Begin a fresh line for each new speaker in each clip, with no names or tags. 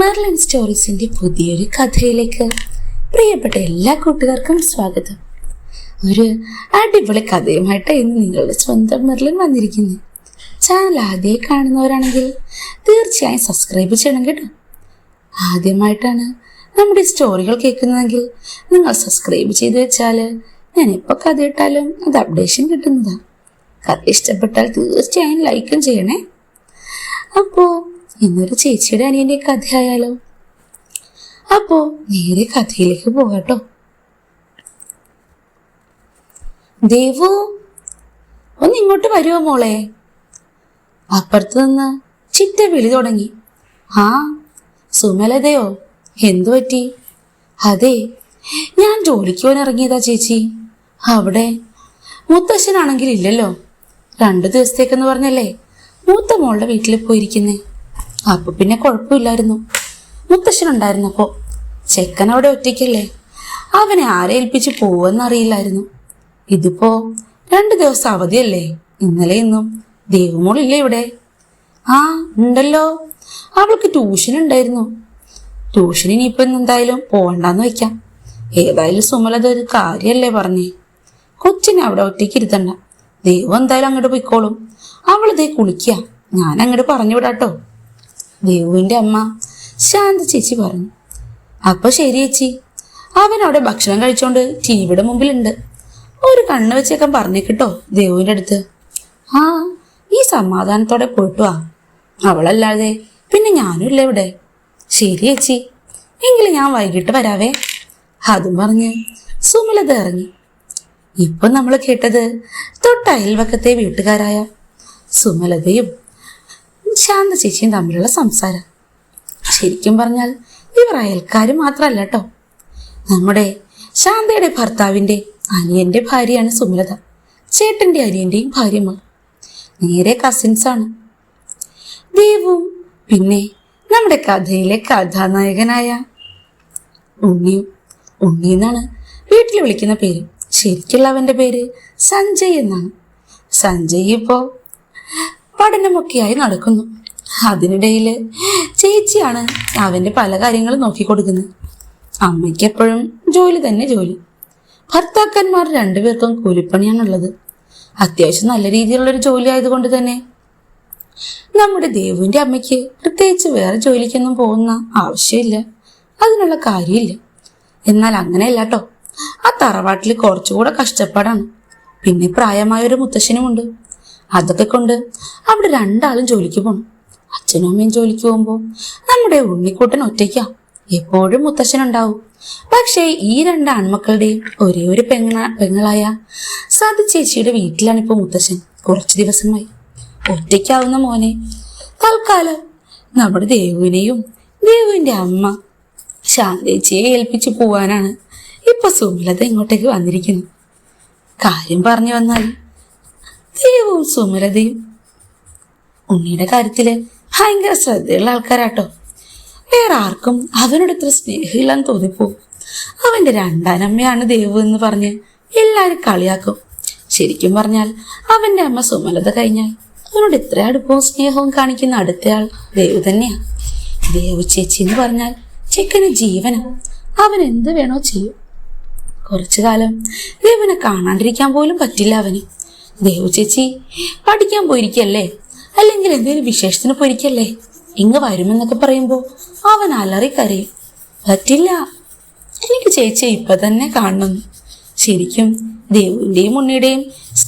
Merlin സ്റ്റോറീസിന്റെ പുതിയൊരു കഥയിലേക്ക് പ്രിയപ്പെട്ട എല്ലാ കൂട്ടുകാർക്കും സ്വാഗതം. ഒരു അടിപൊളി കഥയുമായിട്ട് ഇന്ന് നിങ്ങളുടെ സ്വന്തം മെർലിൻ വന്നിരിക്കുന്നു. ചാനൽ ആദ്യമായി കാണുന്നവരാണെങ്കിൽ തീർച്ചയായും സബ്സ്ക്രൈബ് ചെയ്യണം കേട്ടോ. ആദ്യമായിട്ടാണ് നമ്മുടെ സ്റ്റോറികൾ കേൾക്കുന്നതെങ്കിൽ നിങ്ങൾ സബ്സ്ക്രൈബ് ചെയ്ത് വെച്ചാൽ ഞാൻ എപ്പോൾ കഥ ഇട്ടാലും അത് അപ്ഡേഷൻ കിട്ടുന്നതാണ് കഥ ഇഷ്ടപ്പെട്ടാൽ തീർച്ചയായും ലൈക്കും ചെയ്യണേ. അപ്പോ ഇന്നൊരു ചേച്ചിയുടെ അനിയന്റെ കഥയായാലോ അപ്പോ നേരെ കഥയിലേക്ക് പോകാട്ടോ. ദേവു ഒന്ന് ഇങ്ങോട്ട് വരുമോ മോളെ? അപ്പുറത്ത് നിന്ന് ചിറ്റ വിളി തുടങ്ങി. ആ സുമലതയോ എന്തു പറ്റി? അതെ ഞാൻ ജോലിക്ക് പോകാൻ ഇറങ്ങിയതാ ചേച്ചി. അവിടെ മുത്തശ്ശനാണെങ്കിൽ ഇല്ലല്ലോ രണ്ടു ദിവസത്തേക്കെന്ന് പറഞ്ഞല്ലേ മൂത്ത മോളുടെ വീട്ടിൽ പോയിരിക്കുന്നേ. അപ്പൊ പിന്നെ കുഴപ്പമില്ലായിരുന്നു. മുത്തശ്ശനുണ്ടായിരുന്നപ്പോ ചെക്കൻ അവിടെ ഒറ്റയ്ക്കല്ലേ? അവനെ ആരെ പോവെന്നറിയില്ലായിരുന്നു ഇതിപ്പോ രണ്ടു ദിവസം അവധിയല്ലേ? ഇന്നലെ ഇന്നും ദേവമോളില്ലേ ഇവിടെ? ആ ഉണ്ടല്ലോ. അവൾക്ക് ട്യൂഷൻ ഉണ്ടായിരുന്നു ട്യൂഷൻ ഇനിയിപ്പോ എന്തായാലും പോവണ്ടെന്ന് വെക്കാം. ഏതായാലും സുമലത ഒരു കാര്യല്ലേ പറഞ്ഞേ. കൊച്ചിനെ അവിടെ ഒറ്റയ്ക്ക് ഇരുത്തണ്ട. ദൈവം എന്തായാലും അങ്ങോട്ട് പോയിക്കോളും. അവളിതേ കുളിക്കുക ഞാൻ അങ്ങോട്ട് പറഞ്ഞു വിടാട്ടോ. ദേവുവിന്റെ അമ്മ. ശാന്ത ചേച്ചി പറഞ്ഞു. അപ്പൊ ശരി ചേച്ചി. അവൻ അവിടെ ഭക്ഷണം കഴിച്ചോണ്ട് ടിവിയുടെ മുമ്പിലുണ്ട്. ഒരു കണ്ണ് വെച്ചേക്കാൻ പറഞ്ഞേക്കിട്ടോ ദേവുവിന്റെ അടുത്ത്. ആ ഈ സമാധാനത്തോടെ പോയിട്ടു വാ. അവളല്ലാതെ പിന്നെ ഞാനും ഇല്ല ഇവിടെ. ശരി ചേച്ചി. എങ്കിലും ഞാൻ വൈകിട്ട് വരാവേ. അതും പറഞ്ഞ് സുമലത ഇറങ്ങി. ഇപ്പൊ നമ്മൾ കേട്ടത് തൊട്ടയൽവക്കത്തെ വീട്ടുകാരായ സുമലതയും ശാന്ത ചേച്ചിയും തമ്മിലുള്ള സംസാരം. ശരിക്കും പറഞ്ഞാൽ ഇവർ അയൽക്കാർ മാത്രമല്ല കേട്ടോ നമ്മുടെ ശാന്തയുടെ ഭർത്താവിന്റെ അനിയന്റെ ഭാര്യയാണ് സുമലത. ചേട്ടന്റെ അനിയന്റെയും ഭാര്യമാണ് നേരെ കസിൻസ് ആണ്. ദേവും പിന്നെ നമ്മുടെ കഥയിലെ കഥാനായകനായ ഉണ്ണിയും ഉണ്ണി എന്നാണ് വീട്ടിൽ വിളിക്കുന്ന പേര്. ശരിക്കുള്ള അവന്റെ പേര് സഞ്ജയ് എന്നാണ്. സഞ്ജയ് ഇപ്പോ പഠനമൊക്കെയായി നടക്കുന്നു. അതിനിടയിൽ ചേച്ചിയാണ് അവന്റെ പല കാര്യങ്ങളും നോക്കിക്കൊടുക്കുന്നത്. അമ്മയ്ക്ക് എപ്പോഴും ജോലി തന്നെ ജോലി. ഭർത്താക്കന്മാർ രണ്ടുപേർക്കും കൂലിപ്പണിയാണുള്ളത്. അത്യാവശ്യം നല്ല രീതിയിലുള്ള ഒരു ജോലി ആയതുകൊണ്ട് തന്നെ. നമ്മുടെ ദേവുവിന്റെ അമ്മയ്ക്ക് പ്രത്യേകിച്ച് വേറെ ജോലിക്കൊന്നും പോകുന്ന ആവശ്യമില്ല. അതിനുള്ള കാര്യമില്ല. എന്നാൽ അങ്ങനെയല്ല കേട്ടോ ആ തറവാട്ടിൽ കുറച്ചുകൂടെ കഷ്ടപ്പാടാണ്. പിന്നെ പ്രായമായ ഒരു മുത്തശ്ശനുമുണ്ട്. അതൊക്കെ കൊണ്ട് അവിടെ രണ്ടാളും ജോലിക്ക് പോണം. അച്ഛനും അമ്മയും ജോലിക്ക് പോകുമ്പോൾ നമ്മുടെ ഉണ്ണിക്കൂട്ടൻ ഒറ്റയ്ക്കാ. എപ്പോഴും മുത്തശ്ശനുണ്ടാവും. പക്ഷേ ഈ രണ്ട് ആൺമക്കളുടെയും ഒരേ ഒരു പെങ്ങ പെങ്ങളായ സതി ചേച്ചിയുടെ വീട്ടിലാണ് ഇപ്പോൾ മുത്തശ്ശൻ. കുറച്ച് ദിവസമായി. ഒറ്റയ്ക്കാവുന്ന മോനെ. തൽക്കാലം നമ്മുടെ ദേവുവിനെയും ദേവുവിന്റെ അമ്മ ശാന്തേച്ചിയെ ഏൽപ്പിച്ചു പോവാനാണ് ഇപ്പൊ സുമലത ഇങ്ങോട്ടേക്ക് വന്നിരിക്കുന്നു. കാര്യം പറഞ്ഞു വന്നാൽ ദേവും സുമലതയും. ഉണ്ണിയുടെ കാര്യത്തിൽ ഭയങ്കര ശ്രദ്ധയുള്ള ആൾക്കാരാട്ടോ. വേറെ ആർക്കും അവനോട് ഇത്ര സ്നേഹമില്ലെന്ന് തോന്നിപ്പോ. അവന്റെ രണ്ടാനമ്മയാണ് ദേവ് എന്ന് പറഞ്ഞ് എല്ലാരും കളിയാക്കും. ശരിക്കും പറഞ്ഞാൽ അവന്റെ അമ്മ സുമലത കഴിഞ്ഞാൽ അവനോട് ഇത്ര അടുപ്പവും സ്നേഹവും കാണിക്കുന്ന അടുത്തയാൾ ദേവ് തന്നെയാ. ദേവ് ചേച്ചി എന്ന് പറഞ്ഞാൽ ചെക്കന് ജീവനം. അവൻ എന്ത് വേണോ ചെയ്യും. കുറച്ചു കാലം ദേവനെ കാണാണ്ടിരിക്കാൻ പോലും പറ്റില്ല അവന്. ദേവു ചേച്ചി പഠിക്കാൻ പോയിരിക്കല്ലേ? അല്ലെങ്കിൽ എന്തെങ്കിലും വിശേഷത്തിന് പോയിരിക്കല്ലേ? ഇങ്ങ് വരുമെന്നൊക്കെ പറയുമ്പോൾ അവൻ അലറി കരയും. പറ്റില്ല. എനിക്ക് ചേച്ചിയെ ഇപ്പൊ തന്നെ കാണണം. ശരിക്കും ദേവുവിന്റെയും ഉണ്ണിയുടെയും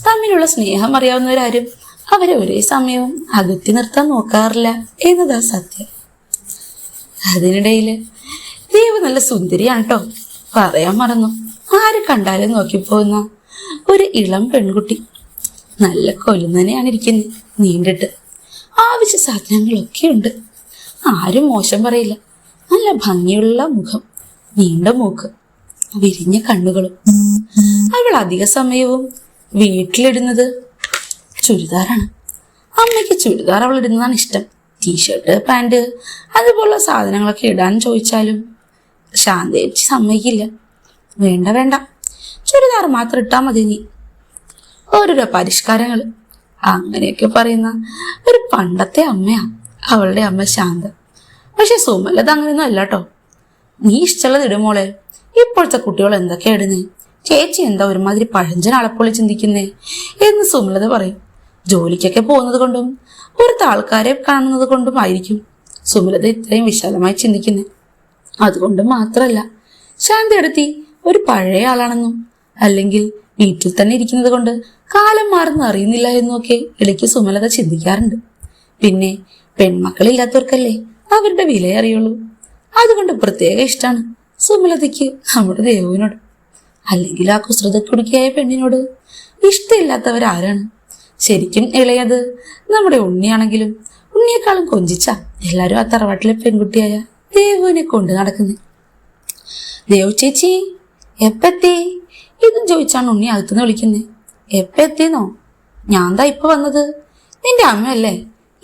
തമ്മിലുള്ള സ്നേഹം അറിയാവുന്നവരാരും അവരെ ഒരേ സമയവും അകറ്റി നിർത്താൻ നോക്കാറില്ല എന്നതാ സത്യം. അതിനിടയിൽ ദേവ് നല്ല സുന്ദരിയാണ് കേട്ടോ പറയാൻ മറന്നു. ആര് കണ്ടാലും നോക്കിപ്പോകുന്ന ഒരു ഇളം പെൺകുട്ടി. നല്ല കൊലുന്നനെയാണ് ഇരിക്കുന്നത് നീണ്ടിട്ട്. ആവശ്യ സാധനങ്ങളൊക്കെ ഉണ്ട്. ആരും മോശം പറയില്ല. നല്ല ഭംഗിയുള്ള മുഖം നീണ്ട മൂക്ക് വിരിഞ്ഞ കണ്ണുകളും. അവൾ അധിക സമയവും വീട്ടിലിടുന്നത് ചുരിദാറാണ്. അമ്മയ്ക്ക് ചുരിദാർ അവൾ ഇടുന്നതാണ് ഇഷ്ടം. ടീഷർട്ട് പാന്റ് അതുപോലുള്ള സാധനങ്ങളൊക്കെ ഇടാൻ ചോദിച്ചാലും ശാന്തേച്ചി സമ്മതിക്കില്ല. വേണ്ട വേണ്ട. ചുരിദാർ മാത്രം ഇട്ടാൽ മതി നീ ഓരോരോ പരിഷ്കാരങ്ങൾ. അങ്ങനെയൊക്കെ പറയുന്ന ഒരു പണ്ടത്തെ അമ്മയാ അവളുടെ അമ്മ ശാന്ത. പക്ഷെ സുമലത് അങ്ങനെയൊന്നും അല്ല കേട്ടോ നീ ഇഷ്ടമുള്ളത് ഇടുമോളെ ഇപ്പോഴത്തെ കുട്ടികൾ എന്തൊക്കെയാ ഇടുന്നേ? ചേച്ചി എന്താ ഒരുമാതിരി പഴഞ്ചൻ അളപ്പൊളി ചിന്തിക്കുന്നേ? എന്ന് സുമലത പറയും. ജോലിക്കൊക്കെ പോകുന്നത് കൊണ്ടും പുറത്ത് ആൾക്കാരെ കാണുന്നത് കൊണ്ടും ആയിരിക്കും. സുമലത ഇത്രയും വിശാലമായി ചിന്തിക്കുന്നത് അതുകൊണ്ട് മാത്രമല്ല ശാന്തി അടുത്തി ഒരു പഴയ ആളാണെന്നും അല്ലെങ്കിൽ വീട്ടിൽ തന്നെ ഇരിക്കുന്നത് കൊണ്ട് കാലം മാറുന്ന അറിയുന്നില്ല എന്നൊക്കെ ഇടയ്ക്ക് സുമലത ചിന്തിക്കാറുണ്ട്. പിന്നെ പെൺമക്കളില്ലാത്തവർക്കല്ലേ അവരുടെ വില അറിയുള്ളൂ. അതുകൊണ്ട് പ്രത്യേക ഇഷ്ടമാണ് സുമലതയ്ക്ക് നമ്മുടെ ദേവുവിനോട്. അല്ലെങ്കിൽ ആ കുസൃതക്കുടുക്കിയായ പെണ്ണിനോട് ഇഷ്ടമില്ലാത്തവരാരാണ്? ശരിക്കും ഇളയത് നമ്മുടെ ഉണ്ണിയാണെങ്കിലും ഉണ്ണിയെക്കാളും കൊഞ്ചിച്ച എല്ലാരും ആ തറവാട്ടിലെ പെൺകുട്ടിയായ ദേവുവിനെ കൊണ്ട് നടക്കുന്നത് ദേവു ചേച്ചി എപ്പെത്തി? ഇതും ചോദിച്ചാണ് ഉണ്ണി അകത്തുനിന്ന് വിളിക്കുന്നത് എപ്പ എത്തിയെന്നോ? ഞാൻ ദാ ഇപ്പൊ വന്നത്? നിന്റെ അമ്മയല്ലേ?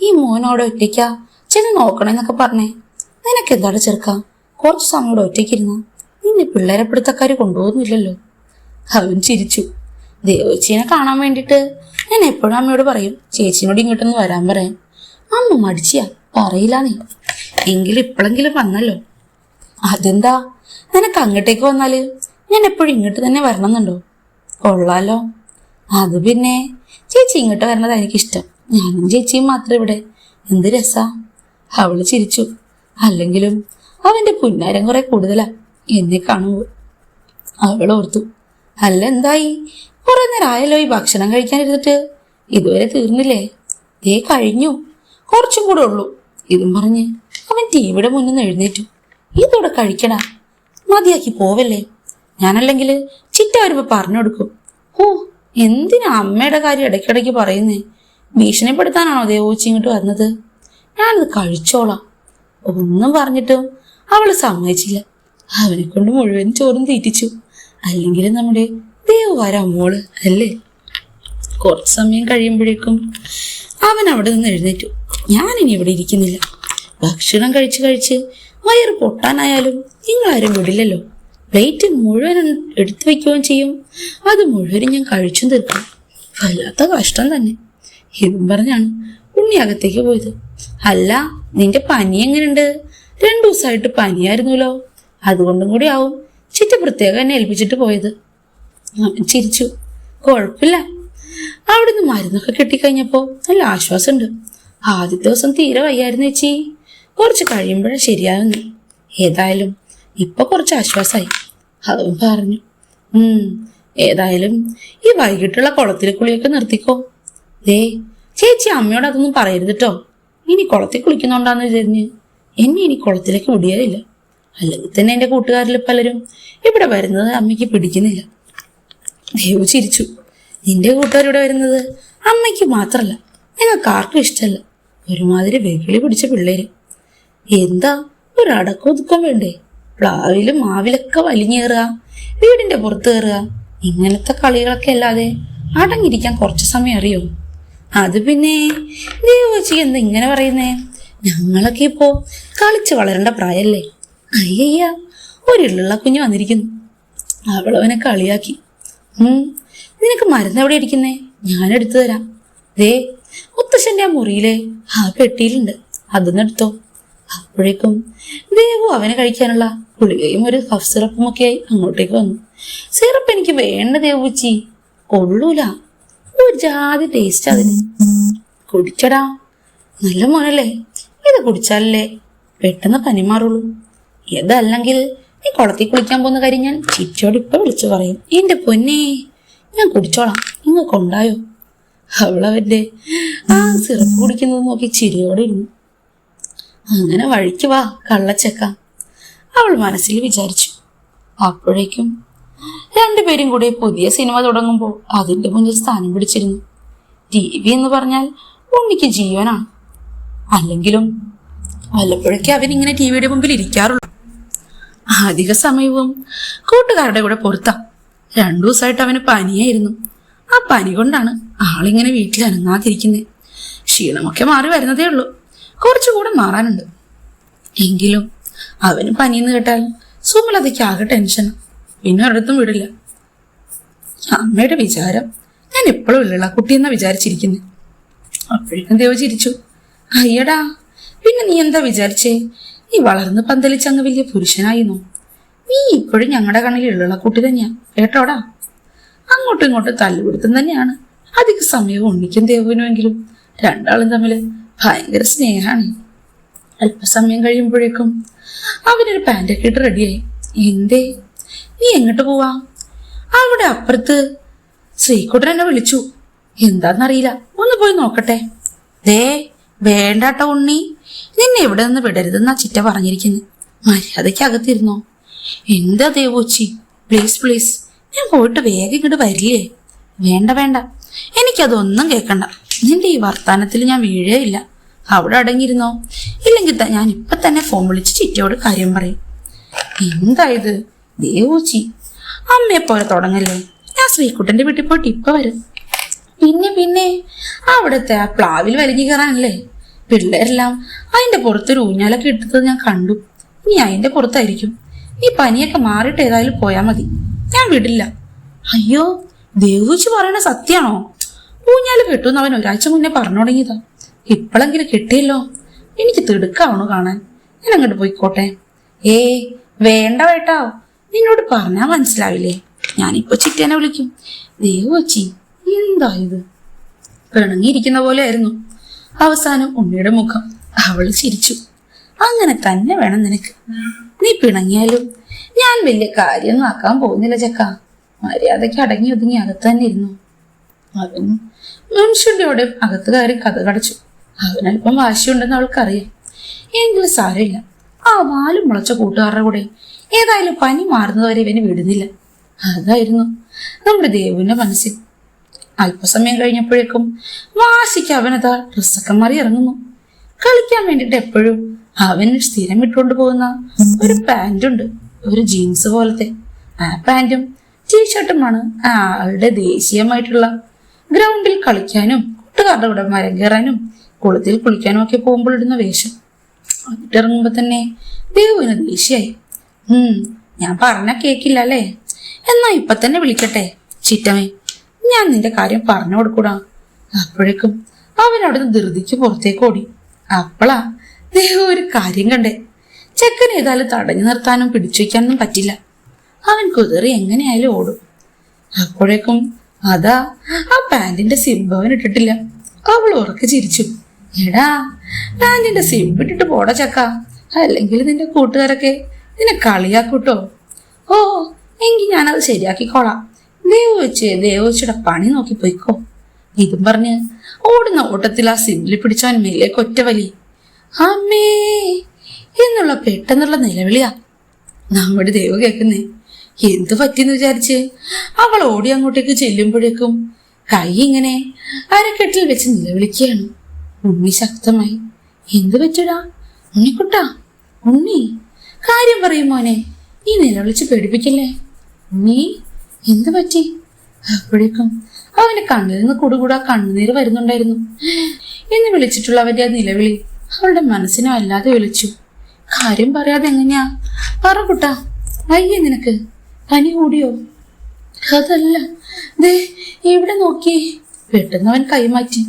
ഈ മോനോടെ ഒറ്റയ്ക്ക? ചെന്ന് നോക്കണേന്നൊക്കെ പറഞ്ഞേ. നിനക്ക് എന്താണ് ചെറുക്ക? കുറച്ച് സമയം ഇവിടെ ഒറ്റയ്ക്കിരുന്ന നിന്നെ പിള്ളേരെ പിടുത്തക്കാര് കൊണ്ടുപോകുന്നില്ലല്ലോ. അവൻ ചിരിച്ചു. ദേവച്ചീനെ കാണാൻ വേണ്ടിയിട്ട് ഞാൻ എപ്പോഴും അമ്മയോട് പറയും ചേച്ചിനോട് ഇങ്ങോട്ടൊന്ന് വരാൻ പറയാൻ. അമ്മ മടിച്ചിയാ പറയില്ല നീ. എങ്കിലും ഇപ്പോഴെങ്കിലും വന്നല്ലോ. അതെന്താ? നിനക്ക് അങ്ങോട്ടേക്ക് വന്നാൽ? ഞാൻ എപ്പോഴും ഇങ്ങോട്ട് തന്നെ വരണമെന്നുണ്ടോ? കൊള്ളാലോ. അത് പിന്നെ ചേച്ചി ഇങ്ങോട്ട് വരണത് എനിക്കിഷ്ടം ഞാനും ചേച്ചിയും മാത്രം ഇവിടെ. എന്ത് രസാ. അവൾ ചിരിച്ചു. അല്ലെങ്കിലും അവന്റെ പുന്നാരം കുറെ കൂടുതലാ. എന്നെ കാണുമ്പോൾ. അവൾ ഓർത്തു. അല്ല എന്തായി? കുറെ നേരമായല്ലോ ഈ ഭക്ഷണം കഴിക്കാനിരുന്നിട്ട്. ഇതുവരെ തീർന്നില്ലേ? ദേ കഴിഞ്ഞു. കുറച്ചും കൂടെ ഉള്ളൂ. ഇതും പറഞ്ഞ് അവൻ ടീവിയുടെ മുന്നിൽ നിന്ന് എഴുന്നേറ്റു. ഇതോടെ കഴിക്കണ മതിയാക്കി പോവല്ലേ? ഞാനല്ലെങ്കിൽ ചിറ്റ വരുമ്പോ പറഞ്ഞു കൊടുക്കും. ഓ എന്തിനാ അമ്മയുടെ കാര്യം ഇടയ്ക്കിടയ്ക്ക് പറയുന്നേ? ഭീഷണിപ്പെടുത്താനാണോ ദേവോച്ചി ഇങ്ങോട്ട് വന്നത് ഞാനത് കഴിച്ചോളാം. ഒന്നും പറഞ്ഞിട്ടും അവൾ സമ്മതിച്ചില്ല. അവനെ കൊണ്ട് മുഴുവൻ ചോറും തീറ്റിച്ചു. അല്ലെങ്കിൽ നമ്മുടെ ദേവുകാര മോൾ അല്ലേ? കുറച്ച് സമയം കഴിയുമ്പോഴേക്കും അവൻ അവിടെ നിന്ന് എഴുന്നേറ്റു. ഇനി ഇവിടെ ഇരിക്കുന്നില്ല. ഭക്ഷണം കഴിച്ച് കഴിച്ച് വയറ് പൊട്ടാനായാലും നിങ്ങളാരും വിടില്ലല്ലോ. പ്ലേറ്റ് മുഴുവൻ എടുത്തു വെക്കുകയും ചെയ്യും. അത് മുഴുവനും ഞാൻ കഴിച്ചും തീർക്കും. വല്ലാത്ത കഷ്ടം തന്നെ. ഇതും പറഞ്ഞാണ് ഉണ്ണി അകത്തേക്ക് പോയത്. അല്ല നിന്റെ പനി എങ്ങനെയുണ്ട് രണ്ടു ദിവസമായിട്ട് പനിയായിരുന്നല്ലോ. അതുകൊണ്ടും കൂടി ആവും. ചിറ്റ പ്രത്യേകം എന്നെ ഏൽപ്പിച്ചിട്ട് പോയത്. ചിരിച്ചു. കുഴപ്പമില്ല. അവിടുന്ന് മരുന്നൊക്കെ കിട്ടിക്കഴിഞ്ഞപ്പോ നല്ല ആശ്വാസമുണ്ട്. ആദ്യത്തെ ദിവസം തീരെ വയ്യായിരുന്നു ചേച്ചി. കുറച്ച് കഴിയുമ്പോഴേ ശരിയാവുന്നു. ഏതായാലും ഇപ്പൊ കുറച്ച് ആശ്വാസമായി അതും പറഞ്ഞു ഉം ഏതായാലും ഈ വൈകിട്ടുള്ള കുളത്തിലെ കുളിയൊക്കെ നിർത്തിക്കോ. ദേ ചേച്ചി അമ്മയോട് അതൊന്നും പറയരുത് കേട്ടോ ഇനി കുളത്തിൽ കുളിക്കുന്നുണ്ടാന്ന് വിചാരിഞ്ഞ് എന്നെ ഇനി കുളത്തിലേക്ക് വിടിയതില്ല അല്ലെങ്കിൽ തന്നെ എന്റെ കൂട്ടുകാരിൽ പലരും ഇവിടെ വരുന്നത് അമ്മയ്ക്ക് പിടിക്കുന്നില്ല. ദേവു ചിരിച്ചു. നിന്റെ കൂട്ടുകാരിവിടെ വരുന്നത് അമ്മയ്ക്ക് മാത്രല്ല നിങ്ങൾക്ക് ആർക്കും ഇഷ്ടമല്ല. ഒരുമാതിരി വെകിളി പിടിച്ച പിള്ളേര്. എന്താ ഒരടക്കം ഒതുക്കം വേണ്ടേ? പ്ലാവിലും മാവിലൊക്കെ വലിഞ്ഞേറുക വീടിന്റെ പുറത്ത് കയറുക ഇങ്ങനത്തെ കളികളൊക്കെ അല്ലാതെ അടങ്ങിയിരിക്കാൻ കുറച്ച് സമയം അറിയോ? അത് പിന്നെ ദേവോച്ചി എന്താ ഇങ്ങനെ പറയുന്നേ? ഞങ്ങളൊക്കെ ഇപ്പോ കളിച്ച് വളരേണ്ട പ്രായല്ലേ? അയ്യയ്യ ഒരുള്ള കുഞ്ഞ് വന്നിരിക്കുന്നു. അവളവനെ കളിയാക്കി. നിനക്ക് മരുന്ന് എവിടെ ഇരിക്കുന്നേ? ഞാൻ എടുത്തു തരാം. ദേ മുത്തശ്ശന്റെ ആ മുറിയിലെ ആ പെട്ടിയിലുണ്ട്. അതൊന്ന് എടുത്തോ. അപ്പോഴേക്കും ദേവു അവന് കഴിക്കാനുള്ള ഗുളികയും ഒരു കഫ് സിറപ്പും ഒക്കെ ആയി അങ്ങോട്ടേക്ക് വന്നു. സിറപ്പ് എനിക്ക് വേണ്ട ദേവുച്ചി കൊള്ളൂല. ഒരു ജാതി ടേസ്റ്റ് അതിന്. കുടിച്ചടാ. നല്ല മോനല്ലേ. ഇത് കുടിച്ചാലല്ലേ പെട്ടെന്ന് പനി മാറുള്ളൂ. ഇതല്ലെങ്കിൽ നീ കുളത്തിൽ കുളിക്കാൻ പോകുന്ന കാര്യം ഞാൻ ചിറ്റോട് ഇപ്പൊ വിളിച്ചു പറയും. എന്റെ പൊന്നെ ഞാൻ കുടിച്ചോളാം. ഇങ്ങ് കൊണ്ടായോ? അവളവന്റെ ആ സിറപ്പ് കുടിക്കുന്നത് നോക്കി ചിരിയോടെ ഇരുന്നു. അങ്ങനെ വഴിക്ക് വാ കള്ളച്ചക്ക. അവൾ മനസ്സിൽ വിചാരിച്ചു. അപ്പോഴേക്കും രണ്ടുപേരും കൂടി പുതിയ സിനിമ തുടങ്ങുമ്പോൾ അതിന്റെ മുന്നിൽ സ്ഥാനം പിടിച്ചിരുന്നു. ടി വി എന്ന് പറഞ്ഞാൽ ഉണ്ണിക്ക് ജീവനാണ്. അല്ലെങ്കിലും വല്ലപ്പോഴൊക്കെ അവൻ ഇങ്ങനെ ടി വിയുടെ മുമ്പിൽ ഇരിക്കാറുള്ളൂ. അധിക സമയവും കൂട്ടുകാരുടെ കൂടെ പുറത്താ. രണ്ടു ദിവസമായിട്ട് അവന് പനിയായിരുന്നു. ആ പനി കൊണ്ടാണ് ആളിങ്ങനെ വീട്ടിൽ അനങ്ങാതിരിക്കുന്നത് ക്ഷീണമൊക്കെ മാറി വരുന്നതേ ഉള്ളൂ. കുറച്ചുകൂടെ മാറാനുണ്ട്. എങ്കിലും അവന് പനിയെന്ന് കേട്ടാൽ സുമലതയ്ക്ക് ആകെ ടെൻഷൻ പിന്നെ ഒരിടത്തും വിടില്ല. അമ്മയുടെ വിചാരം ഞാൻ എപ്പോഴും ഇല്ലള്ള കുട്ടിയെന്നാ വിചാരിച്ചിരിക്കുന്നത് അപ്പോഴേക്കും ദേവ് ചിരിച്ചു. അയ്യടാ പിന്നെ നീ എന്താ വിചാരിച്ചേ? നീ വളർന്ന് പന്തലിച്ചങ്ങ് വലിയ പുരുഷനായിരുന്നു നീ ഇപ്പോഴും ഞങ്ങളുടെ കണ്ണിൽ ഉള്ള കുട്ടി തന്നെയാ കേട്ടോടാ? അങ്ങോട്ടും ഇങ്ങോട്ടും തല്ലുപിടുത്തം തന്നെയാണ്. അധിക സമയവും ഉണ്ണിക്കും ദേവുവിനുമെങ്കിലും രണ്ടാളും തമ്മിൽ ഭയങ്കര സ്നേഹമാണ് അല്പസമയം കഴിയുമ്പോഴേക്കും അവനൊരു പാന്റൊക്കെ ഇട്ട് റെഡിയായി എന്തേ? നീ എങ്ങോട്ട് പോവാ? അവിടെ അപ്പുറത്ത്. ശ്രീക്കുട്ടൻ എന്നെ വിളിച്ചു. എന്താന്നറിയില്ല. ഒന്ന് പോയി നോക്കട്ടെ. ദേ വേണ്ടാട്ടോ ഉണ്ണി. നിന്നെ ഇവിടെ നിന്ന് വിടരുതെന്നാ ചിറ്റ പറഞ്ഞിരിക്കുന്നത് മര്യാദയ്ക്ക് അകത്തിരുന്നോ എന്താ ദേവോച്ചി പ്ലീസ് പ്ലീസ് ഞാൻ പോയിട്ട് വേഗം ഇങ്ങോട്ട് വരില്ലേ? വേണ്ട വേണ്ട. എനിക്കതൊന്നും കേൾക്കണ്ട നിന്റെ ഈ വർത്താനത്തിൽ ഞാൻ വീഴേയില്ല അവിടെ അടങ്ങിയിരുന്നോ? ഇല്ലെങ്കിൽ ഞാൻ ഇപ്പൊ തന്നെ ഫോൺ വിളിച്ച് ചിറ്റയോട് കാര്യം പറയും. എന്താ ഇത് ദേവൂച്ചി അമ്മയെ പോലെ തുടങ്ങല്ലേ? ഞാൻ ശ്രീകുട്ടന്റെ വീട്ടിൽ പോയിട്ട് ഇപ്പൊ വരും. പിന്നെ പിന്നെ. അവിടുത്തെ ആ പ്ലാവിൽ വലിഞ്ഞു കയറാനല്ലേ? പിള്ളേരെല്ലാം അതിന്റെ പുറത്തൊരു ഊഞ്ഞാലൊക്കെ ഇട്ടത് ഞാൻ കണ്ടു. ഇനി അതിന്റെ പുറത്തായിരിക്കും. ഈ പനിയൊക്കെ മാറിയിട്ട് ഏതായാലും പോയാൽ മതി. ഞാൻ വിടില്ല. അയ്യോ ദേവൂച്ചി പറയണ സത്യാണോ? ഊഞ്ഞാൽ കിട്ടുമെന്ന് അവൻ ഒരാഴ്ച മുന്നേ പറഞ്ഞു തുടങ്ങിയതാ. ഇപ്പോഴെങ്കിലും കിട്ടിയല്ലോ. എനിക്ക് തിടുക്കാവണു കാണാൻ. ഞാൻ അങ്ങോട്ട് പോയിക്കോട്ടെ. ഏ വേണ്ട വേട്ടോ. നിന്നോട് പറഞ്ഞാ മനസ്സിലാവില്ലേ? ഞാനിപ്പോ ചിറ്റേനെ വിളിക്കും. ദേവച്ചി എന്താ ഇത്? പിണങ്ങിയിരിക്കുന്ന പോലെ ആയിരുന്നു അവസാനം ഉണ്ണിയുടെ മുഖം അവൾ ചിരിച്ചു. അങ്ങനെ തന്നെ വേണം നിനക്ക്. നീ പിണങ്ങിയാലും ഞാൻ വലിയ കാര്യമൊന്നും ആക്കാൻ പോകുന്നില്ല ചക്ക. മര്യാദയ്ക്ക് അടങ്ങി ഒതുങ്ങി അകത്ത് തന്നെ ഇരുന്നു. അവൻ മനുഷ്യന്റെ കൂടെ അകത്ത് കയറി കഥ കടച്ചു. അവനല്പം വാശിയുണ്ടെന്ന് അവൾക്കറിയാം. എങ്കിലും സാരമില്ല. ആ വാലും മുളച്ച കൂട്ടുകാരുടെ കൂടെ ഏതായാലും പനി മാറുന്നതുവരെ ഇവന് വിടുന്നില്ല. അതായിരുന്നു നമ്മുടെ ദേവുവിന്റെ മനസ്സിൽ. അല്പസമയം കഴിഞ്ഞപ്പോഴേക്കും വാശിക്ക് അവനതാ ഡ്രസ്സൊക്കെ മാറി ഇറങ്ങുന്നു. കളിക്കാൻ വേണ്ടിട്ട് എപ്പോഴും അവൻ സ്ഥിരം ഇട്ടുകൊണ്ട് പോകുന്ന ഒരു പാന്റുണ്ട് ഒരു ജീൻസ് പോലത്തെ. ആ പാന്റും ടീഷർട്ടുമാണ് ആളുടെ ദേശീയമായിട്ടുള്ള ഗ്രൗണ്ടിൽ കളിക്കാനും കൂട്ടുകാരുടെ കൂടെ മരം കയറാനും കുളത്തിൽ കുളിക്കാനും ഒക്കെ പോകുമ്പോൾ ഇടുന്ന വേഷം. ഇറങ്ങുമ്പോ തന്നെ ദേവുവിന് ദേഷ്യായി. ഞാൻ പറഞ്ഞ കേക്കില്ല അല്ലേ? എന്നാ ഇപ്പൊ തന്നെ വിളിക്കട്ടെ. ചിറ്റമേ ഞാൻ നിന്റെ കാര്യം പറഞ്ഞു കൊടുക്കൂടാ. അപ്പോഴേക്കും അവൻ അവിടുന്ന് ധൃതിക്ക് പുറത്തേക്ക് ഓടി. അപ്പളാ ദേഹു ഒരു കാര്യം കണ്ടേ. ചെക്കൻ ഏതായാലും തടഞ്ഞു നിർത്താനും പിടിച്ചു വയ്ക്കാനൊന്നും പറ്റില്ല. അവൻ കുതിറി എങ്ങനെയായാലും ഓടും. അപ്പോഴേക്കും അതാ ആ പാന്റിന്റെ സിബ് അവൻ ഇട്ടിട്ടില്ല. അവൾ ഉറക്കെ ചിരിച്ചു. എടാ പാന്റിന്റെ സിബ് ഇട്ടിട്ട് പോടാ ചക്ക. അല്ലെങ്കിൽ നിന്റെ കൂട്ടുകാരൊക്കെ നിന്നെ കളിയാക്കൂട്ടോ. ഓ എങ്കിൽ ഞാനത് ശരിയാക്കിക്കോളാം. ദേവ് വെച്ച് ദേവ് വെച്ചിടെ പണി നോക്കി പോയിക്കോ. ഇതും പറഞ്ഞ് ഓടുന്ന ഓട്ടത്തിൽ ആ സിബിൽ പിടിച്ചവൻ മേലേക്ക് കൊറ്റവലി വലി. അമ്മേ എന്നുള്ള പെട്ടെന്നുള്ള നിലവിളിയാ. നമ്മുടെ ദേവ് കേൾക്കുന്നേ. എന്തു പറ്റിയെന്ന് വിചാരിച്ച്? അവൾ ഓടി അങ്ങോട്ടേക്ക് ചെല്ലുമ്പോഴേക്കും കൈ ഇങ്ങനെ അരക്കെട്ടിൽ വെച്ച് നിലവിളിക്കുകയാണ്. ഉണ്ണി ശക്തമായി എന്ത് പറ്റടാ ഉണ്ണിക്കുട്ടാ ഉണ്ണി കാര്യം പറയും മോനെ നീ നിലവിളിച്ച് പേടിപ്പിക്കല്ലേ? ഉണ്ണി എന്ത് പറ്റി? അപ്പോഴേക്കും അവന്റെ കണ്ണിൽ നിന്ന് കൂടുകൂടാ കണ്ണുനീര് വരുന്നുണ്ടായിരുന്നു. എന്ന് വിളിച്ചിട്ടുള്ള അവന്റെ ആ നിലവിളി അവളുടെ മനസ്സിനെ വല്ലാതെ വിളിച്ചു. കാര്യം പറയാതെ എങ്ങനെയാ? പറ കുട്ടാ അയ്യേ നിനക്ക്. പനി കൂടിയോ? അതല്ല. ദേ ഇവിടെ നോക്കി. പെട്ടെന്ന് അവൻ കൈമാറ്റി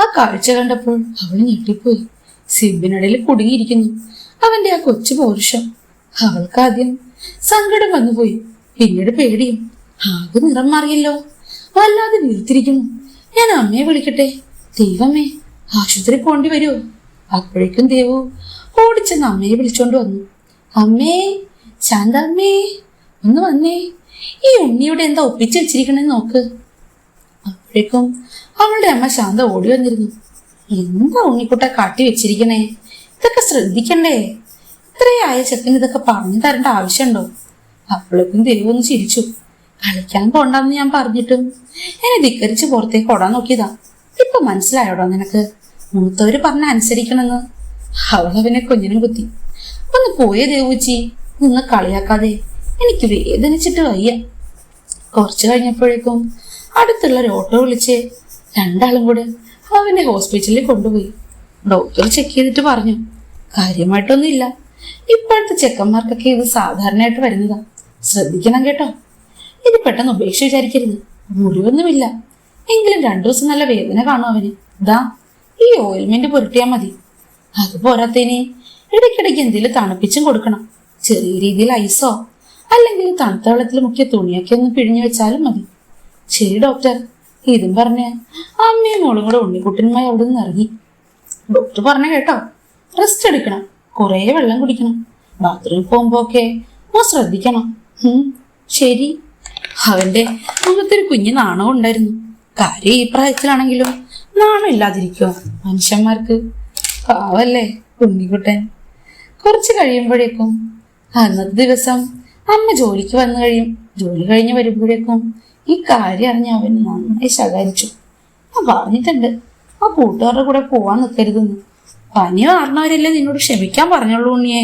ആ കാഴ്ച കണ്ടപ്പോൾ അവൾ ഞെട്ടിപ്പോയി. സിബിനിടയിൽ കുടുങ്ങിയിരിക്കുന്നു. അവന്റെ ആ കൊച്ചു പൗരുഷം. അവൾക്ക് ആദ്യം സങ്കടം വന്നുപോയി. പിന്നീട് പേടിയും. ആകെ നിറം മാറിയല്ലോ. വല്ലാതെ വീർത്തിരിക്കുന്നു. ഞാൻ അമ്മയെ വിളിക്കട്ടെ. ദൈവമേ ആശുപത്രി പോണ്ടി വരുമോ അപ്പോഴേക്കും ദേവു ഓടിച്ചെന്ന് അമ്മയെ വിളിച്ചോണ്ട് വന്നു. അമ്മേ ശാന്താമ്മേ ഒന്ന് വന്നേ. ഈ ഉണ്ണിയുടെ എന്താ ഒപ്പിച്ചു വെച്ചിരിക്കണെന്ന് നോക്ക്. അപ്പോഴേക്കും അവളുടെ അമ്മ ശാന്ത ഓടി വന്നിരുന്നു. എന്താ ഉണ്ണിക്കുട്ട കാട്ടി വെച്ചിരിക്കണേ? ഇതൊക്കെ ശ്രദ്ധിക്കണ്ടേ? ഇത്രയായ ചെക്കൻ ഇതൊക്കെ പറഞ്ഞു തരേണ്ട ആവശ്യമുണ്ടോ? അപ്പോഴേക്കും ഒന്ന് ചിരിച്ചു. കളിക്കാൻ പോണ്ടെന്ന് ഞാൻ പറഞ്ഞിട്ടും എന്നെ ധിക്കരിച്ച് പുറത്തേക്ക് ഓടാൻ നോക്കിയതാ. ഇപ്പൊ മനസ്സിലായോടോ നിനക്ക്? മൂത്തവര് പറഞ്ഞ അനുസരിക്കണമെന്ന്. അവളവനെ കുഞ്ഞിനും കുത്തി. ഒന്ന് പോയേ ദേവൂച്ചി നിന്ന് കളിയാക്കാതെ. എനിക്ക് വേദനിച്ചിട്ട് വയ്യ. കുറച്ചു കഴിഞ്ഞപ്പോഴേക്കും അടുത്തുള്ള ഒരു ഓട്ടോ വിളിച്ച് രണ്ടാളും കൂടെ അവനെ ഹോസ്പിറ്റലിൽ കൊണ്ടുപോയി. ഡോക്ടർ ചെക്ക് ചെയ്തിട്ട് പറഞ്ഞു കാര്യമായിട്ടൊന്നുമില്ല. ഇപ്പോഴത്തെ ചെക്കന്മാർക്കൊക്കെ ഇത് സാധാരണയായിട്ട് വരുന്നതാ. ശ്രദ്ധിക്കണം കേട്ടോ. ഇത് പെട്ടെന്ന് ഉപേക്ഷ വിചാരിക്കരുത്. മുറിവൊന്നുമില്ല. എങ്കിലും രണ്ടു ദിവസം നല്ല വേദന കാണും അവന്. ഇതാ ഈ ഓയിൽമെന്റ് പുരട്ടിയാൽ മതി. അത് പോരാത്തേനെ ഇടയ്ക്കിടയ്ക്ക് എന്തെങ്കിലും തണുപ്പിച്ചും കൊടുക്കണം. ചെറിയ രീതിയിൽ ഐസോ അല്ലെങ്കിൽ തണുത്ത വെള്ളത്തിൽ മുക്കിയ തുണിയൊക്കെ ഒന്ന് പിഴിഞ്ഞു വെച്ചാലും മതി. ശരി ഡോക്ടർ ഇതും പറഞ്ഞ് അമ്മയും മോളും കൂടെ ഉണ്ണിക്കുട്ടനുമായി അവിടെ നിന്ന് ഇറങ്ങി. ഡോക്ടർ പറഞ്ഞ കേട്ടോ റെസ്റ്റ് എടുക്കണം കുറേ വെള്ളം കുടിക്കണം ബാത്റൂമിൽ പോകുമ്പോ ഒക്കെ ഓ ശ്രദ്ധിക്കണം. ശരി. അവന്റെ മുഖത്തൊരു കുഞ്ഞു നാണവും ഉണ്ടായിരുന്നു. കാര്യം ഈ പ്രായത്തിലാണെങ്കിലും നാണം ഇല്ലാതിരിക്കോ മനുഷ്യന്മാർക്ക്. പാവല്ലേ ഉണ്ണിക്കുട്ടൻ. കുറച്ച് കഴിയുമ്പോഴേക്കും അന്നത്തെ ദിവസം അമ്മ ജോലിക്ക് വന്നു കഴിയും. ജോലി കഴിഞ്ഞ് വരുമ്പോഴേക്കും ഈ കാര്യം അറിഞ്ഞ് അവൻ നന്നായി ശകാരിച്ചു. ഞാൻ പറഞ്ഞിട്ടുണ്ട്. ആ കൂട്ടുകാരുടെ കൂടെ പോവാൻ നിൽക്കരുതെന്ന് പനി മാറുന്നവരെല്ലാം നിന്നോട് ക്ഷമിക്കാൻ പറഞ്ഞോളൂ ഉണ്ണിയെ.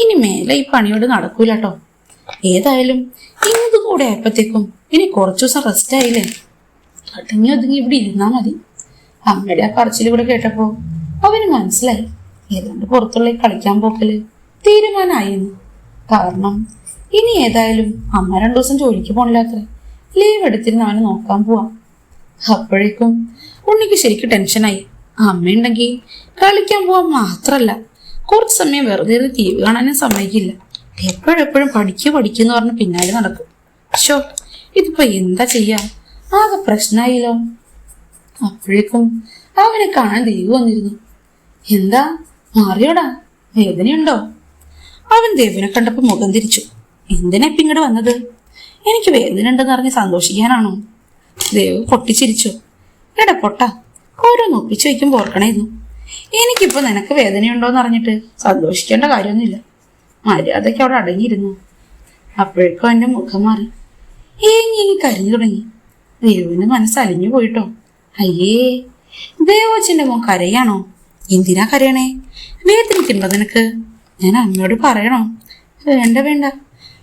ഇനി മേലെ ഈ പണിയോട് നടക്കൂല കേട്ടോ ഏതായാലും ഇന്നത് കൂടെ ആയപ്പോഴത്തേക്കും ഇനി കുറച്ചു ദിവസം റെസ്റ്റ് ആയില്ലേ? അടങ്ങി ഒതുങ്ങി ഇവിടെ ഇരുന്നാ മതി. അമ്മയുടെ ആ പറച്ചിൽ കൂടെ കേട്ടപ്പോ അവന് മനസ്സിലായി. ഏതാണ്ട് പുറത്തുള്ള കളിക്കാൻ പോക്കൽ തീരുമാനമായിരുന്നു കാരണം ഇനി ഏതായാലും അമ്മ രണ്ടു ദിവസം ജോലിക്ക് പോണില്ലാത്രേ ലീവ് എടുത്തിരുന്ന് അവനെ നോക്കാൻ പോവാം. അപ്പോഴേക്കും ഉണ്ണിക്ക് ശരിക്കും ടെൻഷനായി അമ്മയുണ്ടെങ്കിൽ കളിക്കാൻ പോവാൻ മാത്രല്ല കുറച്ച് സമയം വെറുതെ ഇരുന്ന് ടി വി കാണാനും സമ്മതിക്കില്ല. എപ്പോഴെപ്പോഴും പഠിക്കുക പഠിക്കുന്നു പറഞ്ഞ് പിന്നാലെ നടക്കും. ഷോ ഇതിപ്പോ എന്താ ചെയ്യാ? ആകെ പ്രശ്നമായില്ലോ അപ്പോഴേക്കും അവനെ കാണാൻ ദേവി വന്നിരുന്നു. എന്താ? മാറിയോടാ? വേദനയുണ്ടോ? അവൻ ദേവനെ കണ്ടപ്പോ മുഖം തിരിച്ചു. എന്തിനാ ഇപ്പൊ ഇങ്ങോട്ട് വന്നത്? എനിക്ക് വേദനയുണ്ടെന്ന് അറിഞ്ഞ് സന്തോഷിക്കാനാണോ? ദേവ് പൊട്ടിച്ചിരിച്ചു? എടാ പൊട്ട ഓരോന്ന് ഒപ്പിച്ചു വയ്ക്കുമ്പോൾ ഓർക്കണേന്നു. എനിക്കിപ്പോ നിനക്ക് വേദനയുണ്ടോന്ന് അറിഞ്ഞിട്ട് സന്തോഷിക്കേണ്ട കാര്യമൊന്നുമില്ല. മര്യാദയ്ക്ക് അവിടെ അടങ്ങിയിരുന്നു. അപ്പോഴേക്കും എന്റെ മുഖം മാറി. ഏങ്ങി ഇനി കരഞ്ഞു തുടങ്ങി. ദേവുവിന് മനസ്സ് അലിഞ്ഞു പോയിട്ടോ? അയ്യേ ദേവോച്ചന്റെ മോൻ കരയാണോ? എന്തിനാ കരയണേ? വേദനിക്കണ്ടോ നിനക്ക്? ഞാൻ അമ്മയോട് പറയണോ? വേണ്ട വേണ്ട.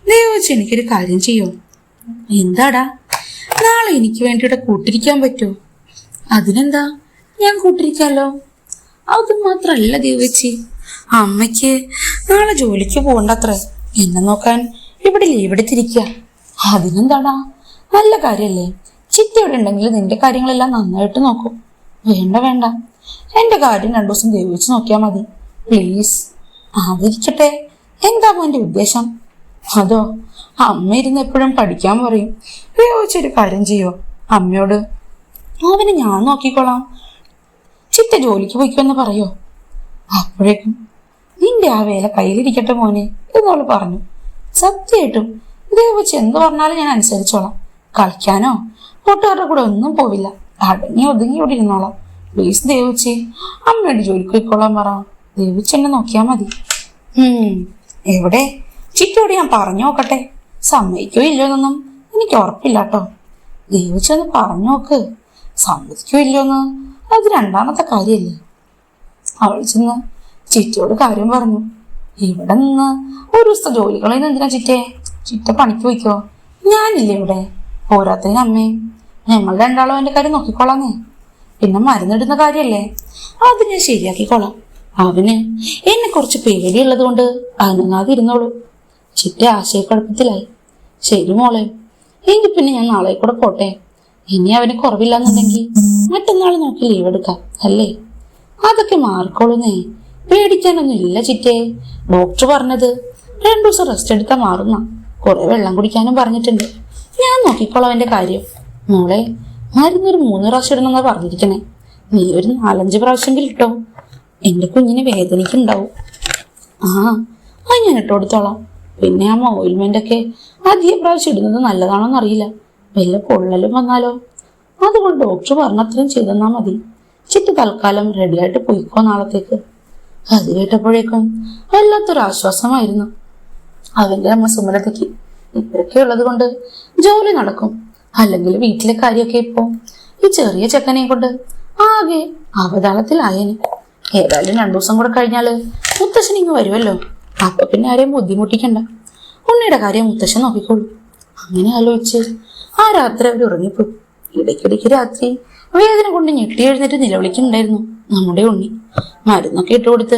ദേവോച്ച എനിക്കൊരു കാര്യം ചെയ്യോ. എന്താടാ? നാളെ എനിക്ക് വേണ്ടി ഇവിടെ കൂട്ടിരിക്കാൻ പറ്റുമോ അതിനെന്താ? ഞാൻ കൂട്ടിരിക്കാലോ? അത് മാത്രല്ല ദേവച്ചി അമ്മയ്ക്ക് നാളെ ജോലിക്ക് പോകണ്ടത്രേ. എന്നെ നോക്കാൻ ഇവിടെ ലീവെടുത്തിരിക്ക അതിനെന്താടാ? നല്ല കാര്യല്ലേ? ചിറ്റ ഇവിടെ ഉണ്ടെങ്കിൽ നിന്റെ കാര്യങ്ങളെല്ലാം നന്നായിട്ട് നോക്കും. വേണ്ട വേണ്ട. എന്റെ കാര്യം രണ്ടു ദിവസം ദേവിച്ച് നോക്കിയാൽ മതി. പ്ലീസ് അതിരിക്കട്ടെ എന്താ മോന്റെ ഉദ്ദേശം? അതോ അമ്മ ഇരുന്ന് എപ്പോഴും പഠിക്കാൻ പറയും. ദേവിച്ചൊരു കാര്യം ചെയ്യോ? അമ്മയോട് അവനെ ഞാൻ നോക്കിക്കോളാം. ചിത്ത ജോലിക്ക് പോയിക്കുമെന്ന് പറയോ? അപ്പോഴേക്കും നിന്റെ ആ വേല കയ്യിലിരിക്കട്ടെ മോനെ എന്നോൾ പറഞ്ഞു. സത്യമായിട്ടും ദേവച്ച് എന്ത് പറഞ്ഞാലും ഞാൻ അനുസരിച്ചോളാം. കളിക്കാനോ കൂട്ടുകാരുടെ കൂടെ ഒന്നും പോവില്ല. അടങ്ങി ഒതുങ്ങി ഇവിടെ ഇരുന്നോളാം. പ്ലീസ് ദേവച്ചി അമ്മയുടെ ജോലിക്ക് പോയിക്കോളാൻ പറ. ദേവച്ചി എന്നെ നോക്കിയാ മതി. എവിടെ? ചിറ്റോട് ഞാൻ പറഞ്ഞു നോക്കട്ടെ. സമ്മതിക്കോ ഇല്ലയോ എന്നൊന്നും എനിക്ക് ഉറപ്പില്ല കേട്ടോ ദൈവച്ചൊന്ന് പറഞ്ഞു നോക്ക്. സമ്മതിക്കോ ഇല്ലയോന്ന്? അത് രണ്ടാമത്തെ കാര്യല്ലേ. അവൾ ചെന്ന് ചിറ്റയോട് കാര്യം പറഞ്ഞു. ഇവിടെ നിന്ന് ഒരു ദിവസത്തെ ജോലികളെന്ന് എന്തിനാ ചിറ്റേ? ചിറ്റ പണിക്ക് പോയിക്കോ? ഞാനില്ലേ ഇവിടെ? പോരാത്തതിന് അമ്മയും ഞങ്ങൾ രണ്ടാളും എന്റെ കാര്യം നോക്കിക്കോളാന്നേ പിന്നെ മരുന്നിടുന്ന കാര്യല്ലേ? അത് ഞാൻ ശരിയാക്കിക്കോളാം. അവന് എന്നെ കുറച്ച് പേടിയുള്ളത് കൊണ്ട് അനങ്ങാതിരുന്നോളൂ. ചിറ്റ ആശയക്കുഴപ്പത്തിലായി. ശരി മോളെ എങ്കിൽ പിന്നെ ഞാൻ നാളെ കൂടെ പോട്ടെ. ഇനി അവന് കുറവില്ലാന്നുണ്ടെങ്കിൽ മറ്റന്നാൾ നോക്കി ലീവ് എടുക്കാം അല്ലേ? അതൊക്കെ മാറിക്കോളുന്നേ. പേടിക്കാനൊന്നും ഇല്ല ചിറ്റേ. ഡോക്ടർ പറഞ്ഞത് രണ്ടു ദിവസം റെസ്റ്റ് എടുത്താൽ മാറുന്ന. കുറെ വെള്ളം കുടിക്കാനും പറഞ്ഞിട്ടുണ്ട്. ഞാൻ നോക്കിക്കോളാം അവന്റെ കാര്യം. മോളെ മരുന്നൊരു മൂന്ന് പ്രാവശ്യം ഇടണമെന്നാ പറഞ്ഞിരിക്കണേ. നീ ഒരു നാലഞ്ച് പ്രാവശ്യമെങ്കിലും ഇട്ടോ. എന്റെ കുഞ്ഞിന് വേദനയ്ക്കുണ്ടാവും ആ അത് ഞാൻ ഇട്ട് കൊടുത്തോളാം പിന്നെ ആ ഓയിൽമെന്റ് ഒക്കെ അധികം പ്രാവശ്യം ഇടുന്നത് നല്ലതാണോന്ന് അറിയില്ല. വല്ല പൊള്ളലും വന്നാലോ? അതുകൊണ്ട് ഡോക്ടർ പറഞ്ഞത്രയും ചെയ്തെന്നാ മതി. ചിറ്റ് തൽക്കാലം റെഡിയായിട്ട് പോയിക്കോ നാളത്തേക്ക്. അത് കേട്ടപ്പോഴേക്കും വല്ലാത്തൊരു ആശ്വാസമായിരുന്നു. അവന്റെ അമ്മ സുമലതയ്ക്ക് ഇവരൊക്കെ ഉള്ളത് കൊണ്ട് ജോലി നടക്കും. അല്ലെങ്കിൽ വീട്ടിലെ കാര്യമൊക്കെ ഇപ്പോ ഈ ചെറിയ ചെക്കനെയും കൊണ്ട് ആകെ അവതാളത്തിലായനെ. ഏതായാലും രണ്ടു ദിവസം കൂടെ കഴിഞ്ഞാൽ മുത്തശ്ശനിങ്ങ് വരുമല്ലോ അപ്പൊ പിന്നെ ആരെയും ബുദ്ധിമുട്ടിക്കണ്ട. ഉണ്ണിയുടെ കാര്യം മുത്തശ്ശൻ നോക്കിക്കോളൂ. അങ്ങനെ ആലോചിച്ച് ആ രാത്രി അവർ ഉറങ്ങിപ്പോയി. ഇടയ്ക്കിടയ്ക്ക് രാത്രി വേദന കൊണ്ട് ഞെട്ടി എഴുന്നേറ്റ് നിലവിളിക്കുന്നുണ്ടായിരുന്നു നമ്മുടെ ഉണ്ണി. മരുന്നൊക്കെ ഇട്ടുകൊടുത്ത്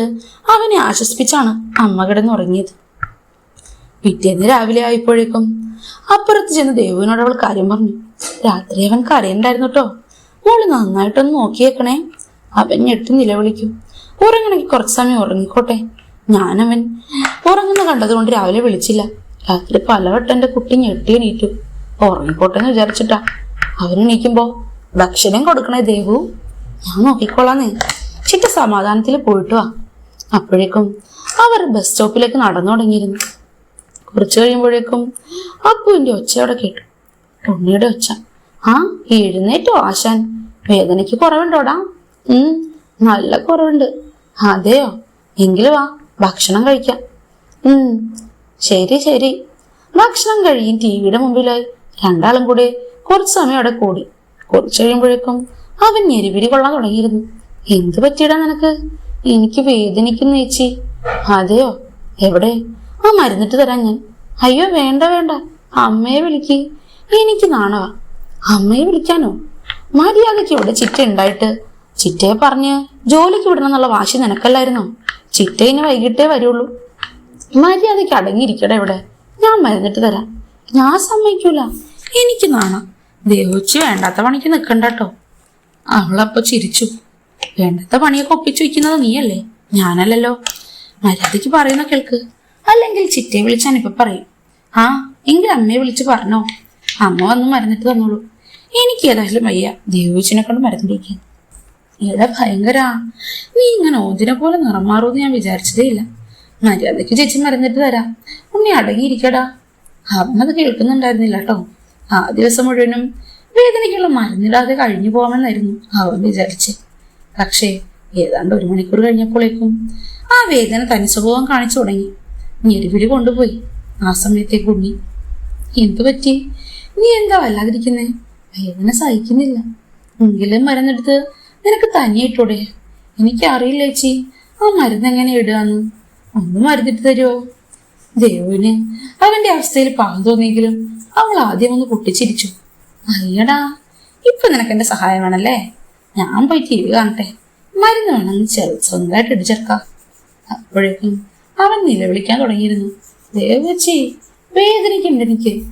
അവനെ ആശ്വസിപ്പിച്ചാണ് അമ്മ കിടന്നുറങ്ങിയത് പിറ്റേന്ന് രാവിലെ ആയപ്പോഴേക്കും അപ്പുറത്ത് ചെന്ന് ദേവുവിനോട് അവൾ കാര്യം പറഞ്ഞു. രാത്രി അവൻ കരയുണ്ടായിരുന്നു കേട്ടോ. മോൾ നന്നായിട്ടൊന്ന് നോക്കിയേക്കണേ. അവൻ ഞെട്ടി നിലവിളിക്കും. ഉറങ്ങണമെങ്കിൽ കുറച്ച് സമയം ഉറങ്ങിക്കോട്ടെ. ഞാനവൻ ഉറങ്ങുന്ന കണ്ടതുകൊണ്ട് രാവിലെ വിളിച്ചില്ല. രാത്രി പലവട്ടം എന്റെ കുട്ടി ഞെട്ടി എണീറ്റു. ഉറങ്ങിക്കോട്ടെ എന്ന് വിചാരിച്ചിട്ടാ. അവൻ എണീക്കുമ്പോ ഭക്ഷണം കൊടുക്കണേ ദേവു. ഞാൻ നോക്കിക്കോളാന്നേ. ചിറ്റ സമാധാനത്തിൽ പോയിട്ട് വാ. അപ്പോഴേക്കും അവർ ബസ് സ്റ്റോപ്പിലേക്ക് നടന്നു തുടങ്ങിയിരുന്നു. കുറച്ചു കഴിയുമ്പോഴേക്കും അപ്പുവിന്റെ ഒച്ചയോടെ കേട്ടു. ഉണ്ണിയുടെ ഒച്ച. ആ എഴുന്നേറ്റോ ആശാൻ. വേദനയ്ക്ക് കുറവുണ്ടോടാ? ഉം നല്ല കുറവുണ്ട്. അതെയോ? എങ്കിലും വാ. ഭക്ഷണം കഴിക്കാം. ശരി ശരി. ഭക്ഷണം കഴിയും ടി വിയുടെ മുമ്പിലായി. രണ്ടാളും കൂടെ കുറച്ച് സമയം അവിടെ കൂടി. കുറച്ച് കഴിയുമ്പോഴേക്കും അവൻ ഞെരിപിരി കൊള്ളാൻ തുടങ്ങിയിരുന്നു. എന്ത് പറ്റിയടാ നിനക്ക്? എനിക്ക് വേദനിക്കുന്നു ചേച്ചി. അതെയോ? എവിടെ? ആ മരുന്നിട്ട് തരാം ഞാൻ. അയ്യോ വേണ്ട വേണ്ട. അമ്മയെ വിളിക്ക്. എനിക്ക് നാണവാ. അമ്മയെ വിളിക്കാനോ? മര്യാദയ്ക്ക് ഇവിടെ ചിറ്റ ഉണ്ടായിട്ട്. ചിറ്റയെ പറഞ്ഞ് ജോലിക്ക് വിടണം എന്നുള്ള വാശി നിനക്കല്ലായിരുന്നോ? ചിറ്റ ഇനി വൈകിട്ടേ വരുള്ളൂ. മര്യാദയ്ക്ക് അടങ്ങിയിരിക്കട ഇവിടെ. ഞാൻ മരുന്നിട്ട് തരാം. ഞാൻ സമ്മതിക്കൂല. എനിക്ക് നാണം. ദേവച്ചി വേണ്ടാത്ത പണിക്ക് നിൽക്കണ്ട കേട്ടോ അവളപ്പൊ ചിരിച്ചു. വേണ്ടാത്ത പണിയൊക്കെ ഒപ്പിച്ചു വെക്കുന്നത് നീയല്ലേ? ഞാനല്ലല്ലോ. മര്യാദയ്ക്ക് പറയുന്ന കേൾക്ക്. അല്ലെങ്കിൽ ചിറ്റയെ വിളിച്ചാൻ ഇപ്പൊ പറയും. ആ എങ്കിൽ അമ്മയെ വിളിച്ച് പറഞ്ഞോ. അമ്മ വന്ന് മരുന്നിട്ട് തന്നോളൂ. എനിക്ക് ഏതായാലും വയ്യ. ദേവച്ചിനെ കൊണ്ട് മരുന്നിരിക്കാൻ എടാ ഭയങ്കര. നീ ഇങ്ങനെ ഓതിനെ പോലെ നിറം മാറുമെന്ന് ഞാൻ വിചാരിച്ചതേ ഇല്ല. മര്യാദയ്ക്ക് ചേച്ചി മരുന്നിട്ട് തരാം. ഉണ്ണി അടങ്ങിയിരിക്കടാ. അവനത് കേൾക്കുന്നുണ്ടായിരുന്നില്ല കേട്ടോ ആ ദിവസം മുഴുവനും വേദനയ്ക്കുള്ള മരുന്നിടാതെ കഴിഞ്ഞു പോകാമെന്നായിരുന്നു അവൻ വിചാരിച്ച്. പക്ഷേ ഏതാണ്ട് ഒരു മണിക്കൂർ കഴിഞ്ഞപ്പോഴേക്കും ആ വേദന തനി സ്വഭാവം കാണിച്ചു തുടങ്ങി. ഞെരുപിടി കൊണ്ടുപോയി. ആ സമയത്തേക്ക് ഉണ്ണി എന്തു പറ്റി? നീ എന്താ വല്ലാതിരിക്കുന്നേ? വേദന സഹിക്കുന്നില്ല. എങ്കിലും മരുന്നെടുത്ത് നിനക്ക് തനിയിട്ടൂടെ എനിക്കറിയില്ല ചേച്ചി. ആ മരുന്ന് എങ്ങനെ ഇടുകയെന്ന്. ഒന്ന് മരുന്നിട്ട് തരുമോ ദേവുവിന് അവന്റെ അവസ്ഥയിൽ പാവം തോന്നിയെങ്കിലും അവൾ ആദ്യം ഒന്ന് പൊട്ടിച്ചിരിച്ചു. അയ്യടാ ഇപ്പൊ നിനക്ക് എന്റെ സഹായം വേണല്ലേ? ഞാൻ പോയി ടി കാണട്ടെ. മരുന്ന് വേണമെന്ന് ചെറു സ്വന്തമായിട്ട് ഇടിച്ചേർക്കാം അപ്പോഴേക്കും അവൻ നിലവിളിക്കാൻ തുടങ്ങിയിരുന്നു. ദേവച്ചി വേദനിക്കുന്നുണ്ട് എനിക്ക്.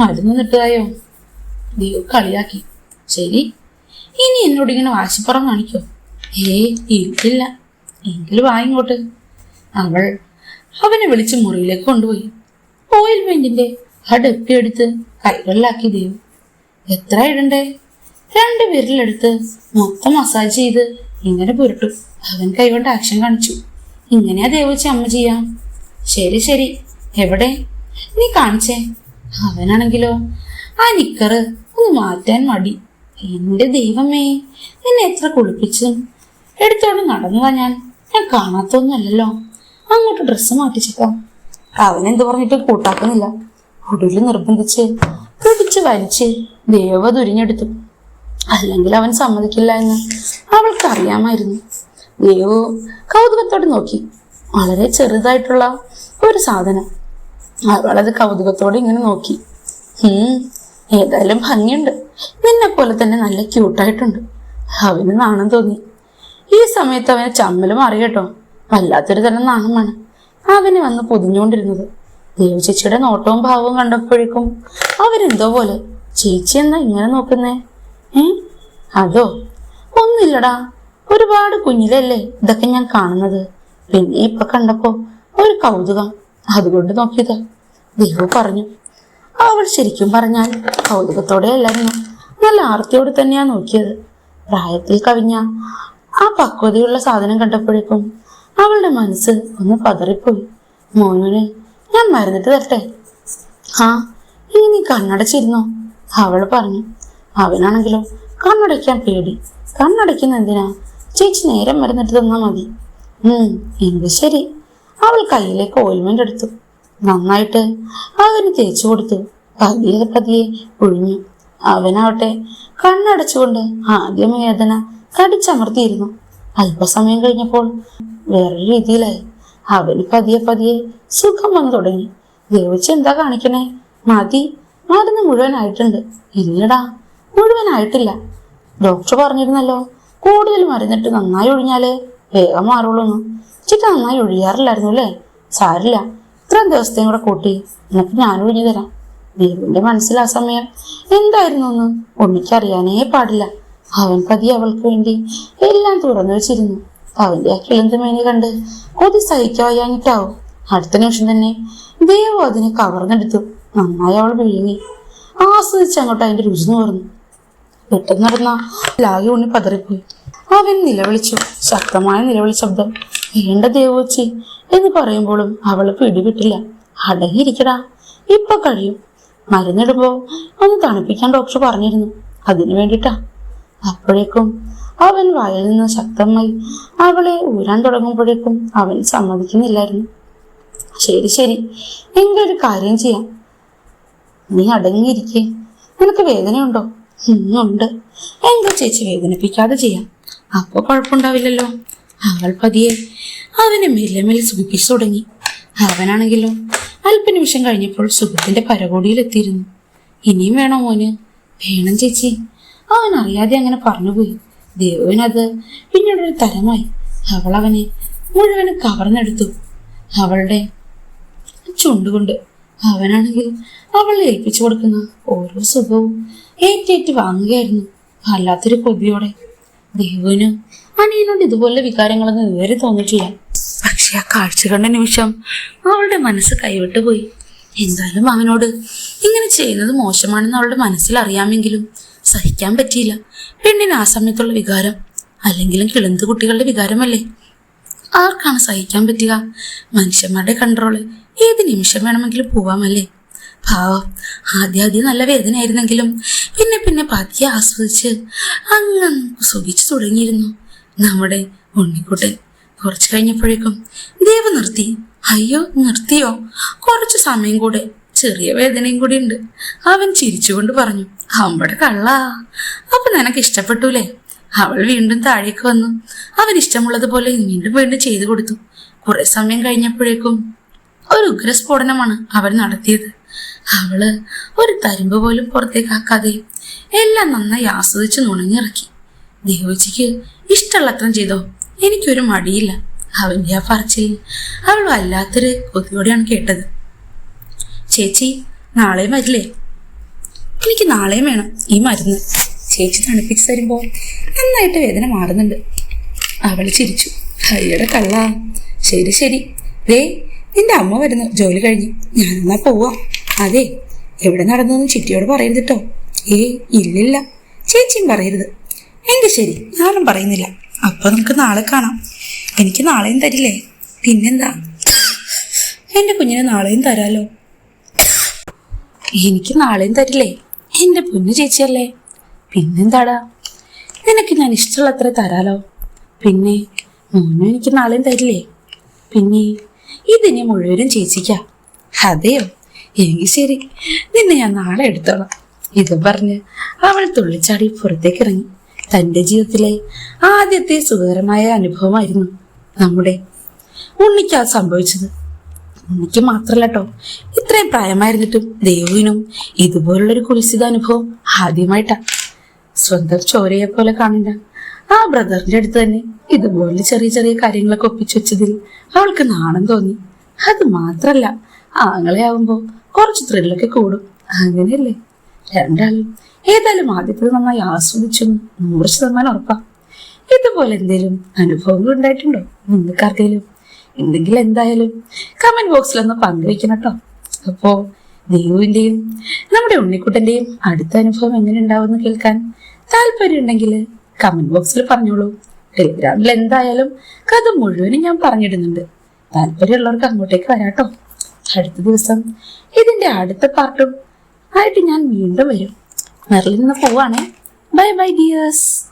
മരുന്ന് നിട്ടുകയോ ദേവ് കളിയാക്കി. ശരി. ഇനി എന്നോട് ഇങ്ങനെ വാശിപ്പുറം കാണിക്കോ? ഏ ഇല്ല എങ്കിലും വായിങ്ങോട്ട് അവൾ അവനെ വിളിച്ച് മുറിയിലേക്ക് കൊണ്ടുപോയി. ഓയിൽ പെയിന്റിന്റെ ആ ഡപ്പി എടുത്ത് കൈകളിലാക്കി ദേവ്. എത്ര ഇടണ്ടേ? രണ്ട് വിരലെടുത്ത് മൊത്തം മസാജ് ചെയ്ത് ഇങ്ങനെ പുരട്ടു. അവൻ കൈകൊണ്ട് ആക്ഷൻ കാണിച്ചു. ഇങ്ങനെയാ ദേവച്ചി അമ്മ ചെയ്യാം. ശരി ശരി. എവിടെ? നീ കാണിച്ചേ. അവനാണെങ്കിലോ? ആ നിക്കറ്. ഒന്ന് മാറ്റാൻ മടി. എന്റെ ദൈവമേ എന്നെ എത്ര കുളിപ്പിച്ചു? എടുത്തോണ്ട് നടന്നതാ ഞാൻ. ഞാൻ കാണാത്തൊന്നുമല്ലല്ലോ. അങ്ങോട്ട് ഡ്രസ്സ് മാറ്റിച്ചിട്ടോ അവനെന്ത് പറഞ്ഞിട്ട് കൂട്ടാക്കുന്നില്ല. ഒടുവിൽ നിർബന്ധിച്ച് പിടിച്ച് വലിച്ച് ദേവ ദുരിഞ്ഞെടുത്തു അല്ലെങ്കിൽ അവൻ സമ്മതിക്കില്ല എന്ന് അവൾക്ക് അറിയാമായിരുന്നു. ദേവു കൗതുകത്തോടെ നോക്കി. വളരെ ചെറുതായിട്ടുള്ള ഒരു സാധനം. അവളത് കൗതുകത്തോടെ ഇങ്ങനെ നോക്കി. ഏതായാലും ഭംഗിയുണ്ട്. നിന്നെ പോലെ തന്നെ നല്ല ക്യൂട്ടായിട്ടുണ്ട് അവന് നാണം തോന്നി. ഈ സമയത്ത് അവന് ചമ്മലും അറിയട്ടോ വല്ലാത്തൊരു തരം നാണമാണ്. അവന് വന്ന് പൊതിഞ്ഞുകൊണ്ടിരുന്നത്. ദേവചേച്ചിയുടെ നോട്ടവും ഭാവവും കണ്ടപ്പോഴേക്കും അവരെന്തോ പോലെ ചേച്ചി എന്നാ ഇങ്ങനെ നോക്കുന്നേ? ഏ? അതോ? ഒന്നില്ലടാ ഒരുപാട് കുഞ്ഞിലല്ലേ ഇതൊക്കെ ഞാൻ കാണുന്നത്. പിന്നെ ഇപ്പൊ കണ്ടപ്പോ ഒരു കൗതുകം. അതുകൊണ്ട് നോക്കിയതാ. ദേവു പറഞ്ഞു. അവൾ ശരിക്കും പറഞ്ഞാൽ കൗതുകത്തോടെ അല്ലായിരുന്നു നല്ല ആർത്തിയോടെ തന്നെയാ നോക്കിയത്. പ്രായത്തിൽ കവിഞ്ഞ ആ പക്വതയുള്ള സാധനം കണ്ടപ്പോഴേക്കും അവളുടെ മനസ്സ് ഒന്ന് പതറിപ്പോയി. മോനുവിന് ഞാൻ മരുന്നിട്ട് തരട്ടെ? ആ ഇനി നീ കണ്ണടച്ചിരുന്നോ? അവൾ പറഞ്ഞു. അവനാണെങ്കിലോ? കണ്ണടയ്ക്കാൻ പേടി. കണ്ണടയ്ക്കുന്ന എന്തിനാ? ചേച്ചി നേരം മരുന്നിട്ട് തന്നാ മതി. ഉം എങ്കിൽ ശരി. അവൾ കയ്യിലേക്ക് ഓയിൽമെന്റ് എടുത്തു. നന്നായിട്ട് അവന് തേച്ചു കൊടുത്തു. പതിയെ പതിയെ ഒഴിഞ്ഞു അവനാവട്ടെ. കണ്ണടച്ചുകൊണ്ട് ആദ്യം വേദന കടിച്ചമർത്തിയിരുന്നു. അല്പസമയം കഴിഞ്ഞപ്പോൾ വേറൊരു രീതിയിലായി. അവന് പതിയെ പതിയെ സുഖം വന്നു തുടങ്ങി. ദേവിച്ച് എന്താ കാണിക്കണേ? മതി. മരുന്ന് മുഴുവനായിട്ടുണ്ട്. ഇല്ലടാ മുഴുവനായിട്ടില്ല. ഡോക്ടർ പറഞ്ഞിരുന്നല്ലോ കൂടുതൽ മരുന്നിട്ട് നന്നായി ഒഴിഞ്ഞാലേ വേഗം മാറുള്ളൂ ചിറ്റ നന്നായി ഒഴിയാറില്ലായിരുന്നു അല്ലേ? സാരില്ല ഇത്രയും ദിവസത്തെയും കൂടെ കൂട്ടി. എന്നിട്ട് ഞാൻ ഒഴിഞ്ഞു തരാം. ദേവിന്റെ മനസ്സിൽ ആ സമയം എന്തായിരുന്നു എന്ന് ഉണ്ണിക്കറിയാനേ പാടില്ല. അവൻ പതി അവൾക്ക് വേണ്ടി എല്ലാം തുറന്നു വെച്ചിരുന്നു. അവന്റെ ആ കിളന്ത മേനി കണ്ട് കൊതി സഹിക്കാവയ്യാഞ്ഞിട്ടാവും അടുത്ത നിമിഷം തന്നെ ദേവു അതിനെ കവർന്നെടുത്തു. നന്നായി അവൾ വിഴുങ്ങി. ആസ്വദിച്ച് അങ്ങോട്ട് അതിന്റെ രുചി നോർന്നു. പെട്ടെന്ന് നടന്ന ലാഗി ഉണ്ണി പതറിപ്പോയി. അവൻ നിലവിളിച്ചു. ശക്തമായ നിലവിളി ശബ്ദം. വേണ്ട ദേവോച്ചി എന്ന് പറയുമ്പോഴും അവൾ പിടിവിട്ടില്ല അടങ്ങിയിരിക്കടാ. ഇപ്പൊ കഴിയും. മരുന്നിടുമ്പോ ഒന്ന് തണുപ്പിക്കാൻ ഡോക്ടർ പറഞ്ഞിരുന്നു. അതിനു വേണ്ടിട്ടാ. അപ്പോഴേക്കും അവൻ വായിൽ നിന്ന് ശക്തമായി അവളെ ഊരാൻ തുടങ്ങുമ്പോഴേക്കും അവൻ സമ്മതിക്കുന്നില്ലായിരുന്നു. ശരി ശരി. എങ്കിലൊരു കാര്യം ചെയ്യാം. നീ അടങ്ങിയിരിക്കേ. നിനക്ക് വേദനയുണ്ടോ? ഇന്നുണ്ട് എങ്കിൽ ചേച്ചി വേദനിപ്പിക്കാതെ ചെയ്യാം. അപ്പൊ കുഴപ്പമുണ്ടാവില്ലല്ലോ. അവൾ പതിയെ അവനെ മെല്ലെ മെല്ലെ സൂക്ഷിച്ചു തുടങ്ങി. അവനാണെങ്കിലോ അല്പനിമിഷം കഴിഞ്ഞപ്പോൾ സുഖത്തിന്റെ പരകോടിയിലെത്തിയിരുന്നു. ഇനിയും വേണോ മോന്? വേണം ചേച്ചി. അവൻ അറിയാതെ അങ്ങനെ പറഞ്ഞുപോയി. ദേവുവിനത് പിന്നീട് ഒരു തരമായി. അവൾ അവനെ മുഴുവനും കവർന്നെടുത്തു. അവളുടെ ചുണ്ടുകൊണ്ട് അവനാണെങ്കിൽ അവളെ ഏൽപ്പിച്ചു കൊടുക്കുന്ന ഓരോ സുഖവും ഏറ്റേറ്റ് വാങ്ങുകയായിരുന്നു. വല്ലാത്തൊരു കൊതിയോടെ. ദേവുവിന് അനിയനോട് ഇതുപോലെ വികാരങ്ങളൊന്നും ഇതുവരെ തോന്നിയിട്ടില്ല. പക്ഷെ ആ കാഴ്ച കണ്ട നിമിഷം അവളുടെ മനസ്സ് കൈവിട്ടു പോയി. എന്തായാലും അവനോട് ഇങ്ങനെ ചെയ്യുന്നത് മോശമാണെന്ന് അവളുടെ മനസ്സിൽ അറിയാമെങ്കിലും സഹിക്കാൻ പറ്റിയില്ല. പെണ്ണിന് ആ സമയത്തുള്ള വികാരം അല്ലെങ്കിലും കിളന്ത് കുട്ടികളുടെ വികാരമല്ലേ? ആർക്കാണ് സഹിക്കാൻ പറ്റുക? മനുഷ്യന്മാരുടെ കൺട്രോൾ ഏത് നിമിഷം വേണമെങ്കിലും പോവാമല്ലേ? പാവം ആദ്യം ആദ്യം നല്ല വേദനയായിരുന്നെങ്കിലും പിന്നെ പിന്നെ പതിയെ ആസ്വദിച്ച് അങ്ങ് സുഖിച്ചു തുടങ്ങിയിരുന്നു നമ്മുടെ ഉണ്ണിക്കുട്ടൻ. കുറച്ചു കഴിഞ്ഞപ്പോഴേക്കും ദേവ് നിർത്തി. അയ്യോ നിർത്തിയോ? കുറച്ചു സമയം കൂടെ. ചെറിയ വേദനയും കൂടി ഉണ്ട് അവൻ ചിരിച്ചുകൊണ്ട് പറഞ്ഞു അമ്പടെ കള്ളാ. അപ്പൊ നിനക്ക് ഇഷ്ടപ്പെട്ടൂലേ? അവൾ വീണ്ടും താഴേക്ക് വന്നു. അവൻ ഇഷ്ടമുള്ളതുപോലെ വീണ്ടും വീണ്ടും ചെയ്തു കൊടുത്തു. കുറെ സമയം കഴിഞ്ഞപ്പോഴേക്കും ഒരു ഉഗ്രസ്ഫോടനമാണ് അവൻ നടത്തിയത്. അവൾ ഒരു തരുമ്പ് പോലും പുറത്തേക്കാക്കാതെ എല്ലാം നന്നായി ആസ്വദിച്ച് നുണഞ്ഞിറക്കി. ദേവജിക്ക് ഇഷ്ടമുള്ളത്രം ചെയ്തോ? എനിക്കൊരു മടിയില്ല. അവന്റെ ആ പറച്ചിൽ. അവൾ വല്ലാത്തൊരു കൊതിയോടെയാണ് കേട്ടത്. ചേച്ചി നാളെ വരില്ലേ? എനിക്ക് നാളെയും വേണം. ഈ മരുന്ന്. ചേച്ചി തണുപ്പിച്ച് തരുമ്പോൾ നന്നായിട്ട് വേദന മാറുന്നുണ്ട്. അവൾ ചിരിച്ചു. ഹരിയുടെ കള്ള. ശരി ശരി. ദേ നിന്റെ അമ്മ വരുന്നു. ജോലി കഴിഞ്ഞ്. ഞാനെന്നാ പോവാം. അതെ എവിടെ നടന്നതെന്ന് ചിറ്റിയോട് പറയരുത് കേട്ടോ ഏയ് ഇല്ലില്ല. ചേച്ചിയും പറയരുത്. എങ്കിൽ ശരി ഞാനും പറയുന്നില്ല. അപ്പൊ നമുക്ക് നാളെ കാണാം. എനിക്ക് നാളെയും തരില്ലേ? പിന്നെന്താ? എന്റെ കുഞ്ഞിന് നാളെയും തരാലോ. എനിക്ക് നാളെയും തരില്ലേ? എന്റെ പൊന്നു ചേച്ചിയല്ലേ? പിന്നെന്താടാ? നിനക്ക് ഞാൻ ഇഷ്ടമുള്ളത്ര തരാലോ. പിന്നെ മോനും എനിക്ക് നാളെയും തരില്ലേ? പിന്നെ ഇതിനെ മുഴുവനും ചേച്ചിക്കാ. അതെയോ? എങ്കിൽ ശരി. നിന്നെ ഞാൻ നാളെ എടുത്തോളാം. ഇത് പറഞ്ഞ് അവൾ തുള്ളിച്ചാടി പുറത്തേക്ക് ഇറങ്ങി തന്റെ ജീവിതത്തിലെ ആദ്യത്തെ സുഖകരമായ അനുഭവമായിരുന്നു നമ്മുടെ ഉണ്ണിക്ക് അത് സംഭവിച്ചത്. ഉണ്ണിക്ക് മാത്രല്ല കേട്ടോ ഇത്രയും പ്രായമായിരുന്നിട്ടും ദേവുവിനും ഇതുപോലുള്ളൊരു കുളിസിത അനുഭവം ആദ്യമായിട്ടാ. സ്വന്തം ചോരയെ പോലെ കാണില്ല ആ ബ്രദറിന്റെ അടുത്ത് തന്നെ ഇതുപോലെ ചെറിയ ചെറിയ കാര്യങ്ങളൊക്കെ ഒപ്പിച്ചു വെച്ചതിൽ അവൾക്ക് നാണം തോന്നി. അത് മാത്രല്ല ആങ്ങളെ ആവുമ്പോ കുറച്ച് ത്രില്ലൊക്കെ കൂടും. അങ്ങനെയല്ലേ? രണ്ടാളും ഏതായാലും ആദ്യത്തത് നന്നായി ആസ്വദിച്ചും നൂറ് ശതമാനം ഉറപ്പാ. ഇതുപോലെ എന്തെങ്കിലും അനുഭവങ്ങൾ ഉണ്ടായിട്ടുണ്ടോ? നിങ്ങൾക്കാർക്കെങ്കിലും എന്തെങ്കിലും എന്തായാലും കമന്റ് ബോക്സിൽ ഒന്ന് പങ്കുവെക്കണം കേട്ടോ. അപ്പോ ദേവുവിന്റെയും നമ്മുടെ ഉണ്ണിക്കുട്ടന്റെയും അടുത്ത അനുഭവം എങ്ങനെ ഉണ്ടാവുമെന്ന് കേൾക്കാൻ താല്പര്യം ഉണ്ടെങ്കിൽ കമന്റ് ബോക്സിൽ പറഞ്ഞോളൂ. ടെലിഗ്രാമിൽ എന്തായാലും കഥ മുഴുവനും ഞാൻ പറഞ്ഞിടുന്നുണ്ട്. താല്പര്യമുള്ളവർക്ക് അങ്ങോട്ടേക്ക് വരാട്ടോ. അടുത്ത ദിവസം ഇതിന്റെ അടുത്ത പാർട്ടും ആയിട്ട് ഞാൻ വീണ്ടും വരും. മെറിൽ നിന്ന് പോവാണേ. Bye bye dears